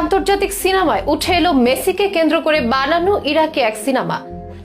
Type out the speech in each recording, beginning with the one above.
আন্তর্জাতিক সিনেমায় উঠে এলো মেসিকে কেন্দ্র করে বানানো ইরাকি এক সিনেমা,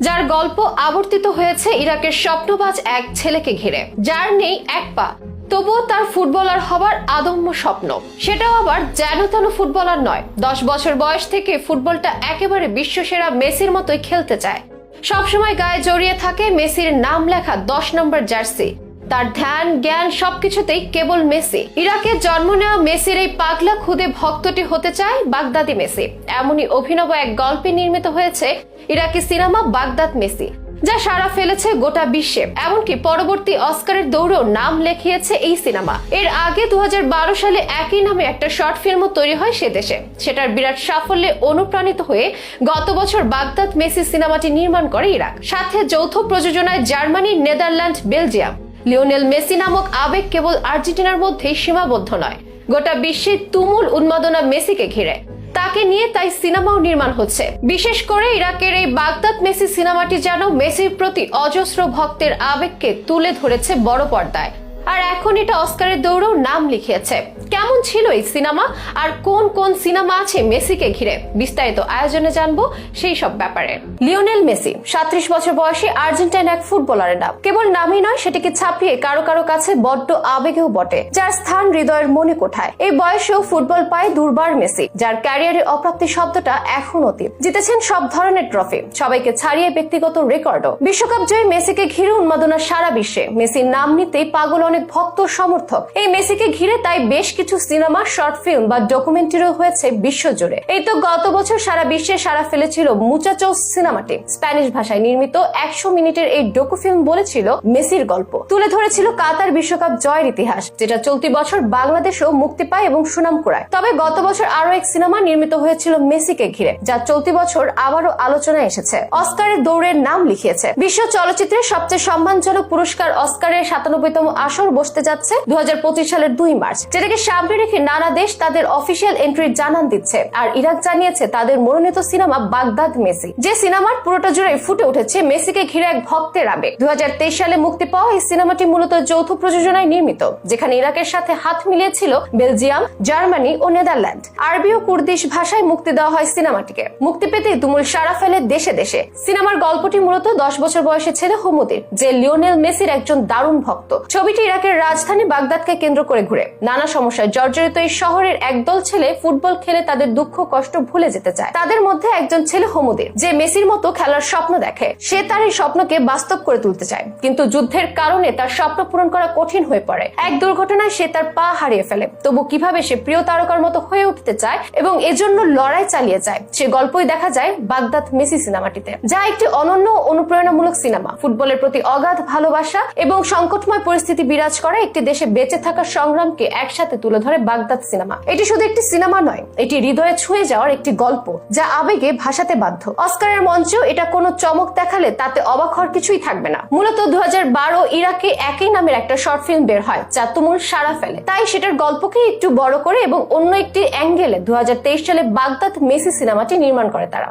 যার গল্প আবর্তিত হয়েছে ইরাকের স্বপ্নবাজ এক ছেলেকে ঘিরে। যার নেই এক পা, তবুও তার ফুটবলার হবার আদম্য স্বপ্ন। সেটাও আবার যেন তেন ফুটবলার নয়, দশ বছর বয়স থেকে ফুটবলটা একেবারে বিশ্বসেরা মেসির মতোই খেলতে চায়। সবসময় গায়ে জড়িয়ে থাকে মেসির নাম লেখা দশ নম্বর জার্সি তার ধ্যান, জ্ঞান সবকিছুতেই কেবল মেসি। ইরাকে জন্ম নেওয়া মেসির এই পাগলা খুদে ভক্তটি হতে চায় বাগদাদি মেসি। এমনই অভিনব এক গল্পে নির্মিত হয়েছে ইরাকি সিনেমা বাগদাদ মেসি, যা সারা ফেলেছে গোটা বিশ্বে। এমনকি পরবর্তী অস্কারের দৌড়েও নাম লেখিয়েছে এই সিনেমা। এর আগে দু হাজার বারো সালে একই নামে একটা শর্ট ফিল্মও তৈরি হয় সে দেশে। সেটার বিরাট সাফল্যে অনুপ্রাণিত হয়ে গত বছর বাগদাদ মেসি সিনেমাটি নির্মাণ করে ইরাক। সাথে যৌথ প্রযোজনায় Germany, Netherlands, Belgium. Lionel Messi নামক আবেগ কেবল আর্জেন্টিনার মধ্যেই সীমাবদ্ধ নয়। গোটা বিশ্বে তুমুল উন্মাদনা মেসিকে ঘিরে। তাকে নিয়ে তাই সিনেমাও নির্মাণ হচ্ছে। বিশেষ করে ইরাকের এই বাগদাদ মেসি সিনেমাটি যেন মেসির প্রতি অজস্র ভক্তের আবেগকে তুলে ধরেছে বড় পর্দায়। আর এখন এটা অস্কারের দৌড়েও নাম লিখিয়েছে। কেমন ছিল এই সিনেমা? আর কোন কোন সিনেমা আছে মেসিকে ঘিরে? বিস্তারিত আয়োজনে জানব সেই সব ব্যাপারে। লিওনেল মেসি, সাত্রিশ বছর বয়সী আর্জেন্টাইন এক ফুটবলারের নাম। কেবল নামই নয়, সেটিকে ছাপিয়ে কারও কারও কাছে বড্ড আবেগেও বটে, যার স্থান হৃদয়ের মনে কোঠায়। এই বয়সেও ফুটবল পায় দুর্বার মেসি, যার ক্যারিয়ারে অপ্রাপ্তি শব্দটা এখন অতীত। জিতেছেন সব ধরনের ট্রফি, সবাইকে ছাড়িয়ে ব্যক্তিগত রেকর্ডও। বিশ্বকাপ জয়ী মেসিকে ঘিরে উন্মাদনা সারা বিশ্বে, মেসির নাম নিতেই পাগল অনেক ভক্ত সমর্থক। এই মেসিকে ঘিরে তাই বেশ কিছু সিনেমা, শর্ট ফিল্ম বা ডকুমেন্টারিও হয়েছে বিশ্বজুড়ে। এই তো গত বছর সারা বিশ্বে সারা ফেলেছিল মুচাচো সিনেমাটি। স্প্যানিশ ভাষায় নির্মিত একশো মিনিটের এই ডকু ফিল্ম বলেছিল মেসির গল্প। তুলে ধরেছিল কাতার বিশ্বকাপ জয়ের ইতিহাস, যেটা চলতি বছর বাংলাদেশেও মুক্তি পায় এবং সুনাম কুড়ায়। তবে গত বছর আরও এক সিনেমা নির্মিত হয়েছিল মেসিকে ঘিরে, যা চলতি বছর আবারও আলোচনায় এসেছে। অস্কারের দৌড়ের নাম লিখিয়েছে। বিশ্ব চলচ্চিত্রের সবচেয়ে সম্মানজনক পুরস্কার অস্কারের সাতানব্বইতম আসর বসতে যাচ্ছে দু হাজার পঁচিশ সালের দুই মার্চ, যেটাকে সামনে রেখে নানা দেশ তাদের অফিসিয়াল এন্ট্রি জানান দিচ্ছে। আর ইরাক জানিয়েছে তাদের মনোনীত সিনেমা বাগদাদ, মেসি। যে সিনেমার পুরোটা জুড়ে ফুটে উঠেছে মেসিকে ঘিরে এক ভক্তের আবেগ। দু সালে মুক্তি পাওয়া এই সিনেমাটি মূলত যৌথ প্রযোজনায় নির্মিত, যেখানে ইরাকের সাথে হাত মিলিয়েছিল বেলজিয়াম, জার্মানি ও নেদারল্যান্ড। আরবি ও কুর্দিশ ভাষায় মুক্তি দেওয়া হয় সিনেমাটিকে। মুক্তি পেতে তুমুল সারা ফেলে দেশে দেশে। সিনেমার গল্পটি মূলত দশ বছর বয়সে ছেলে হোমুদির, যে লিওনেল মেসির একজন দারুণ ভক্ত। ছবিটি ইরাকের রাজধানী বাগদাদকে কেন্দ্র করে ঘুরে। নানা সমস্যায় জর্জরিত এই শহরের একদল ছেলে ফুটবল খেলে তাদের দুঃখ কষ্ট ভুলে যেতে চায়। তাদের মধ্যে একজন ছেলে হোমুদির, যে মেসির মতো খেলার স্বপ্ন দেখে। সে তার এই স্বপ্নকে বাস্তব করে তুলতে চায়। কিন্তু যুদ্ধের কারণে তার স্বপ্ন পূরণ করা কঠিন হয়ে পড়ে। এক দুর্ঘটনায় সে তার পা হারিয়ে ফেলে। তবু কীভাবে সে প্রিয় তারকার মতো হয়ে উঠতে চায় এবং এজন্য লড়াই চালিয়ে যায়, সে গল্পই দেখা যায় বাগদাদ মেসি সিনেমাটিতে। যা একটি অনন্য অনুপ্রেরণামূলক সিনেমা। ফুটবলের প্রতি অগাধ ভালোবাসা এবং সংকটময় পরিস্থিতি বিরাজ করে একটি দেশে বেঁচে থাকার সংগ্রামকে একসাথে তুলে ধরে বাগদাদ সিনেমা। এটি শুধু একটি সিনেমা নয়, এটি হৃদয়ে ছুঁয়ে যাওয়ার একটি গল্প, যা আবেগে ভাসাতে বাধ্য। অস্কারের মঞ্চেও এটা কোনো চমক দেখালে তাতে অবাক হওয়ার কিছুই থাকবে না। মূলত দু হাজার বারো ইরাকে একই নামের একটা শর্ট ফিল্ম বের হয়, যা তুমুল সারা ফেলে। তাই সেটার গল্পকে একটু বড় করে এবং অন্য একটি অ্যাঙ্গেলে দু হাজার তেইশ সালে বাগদাদ মেসি সিনেমাটি নির্মাণ করে তারা।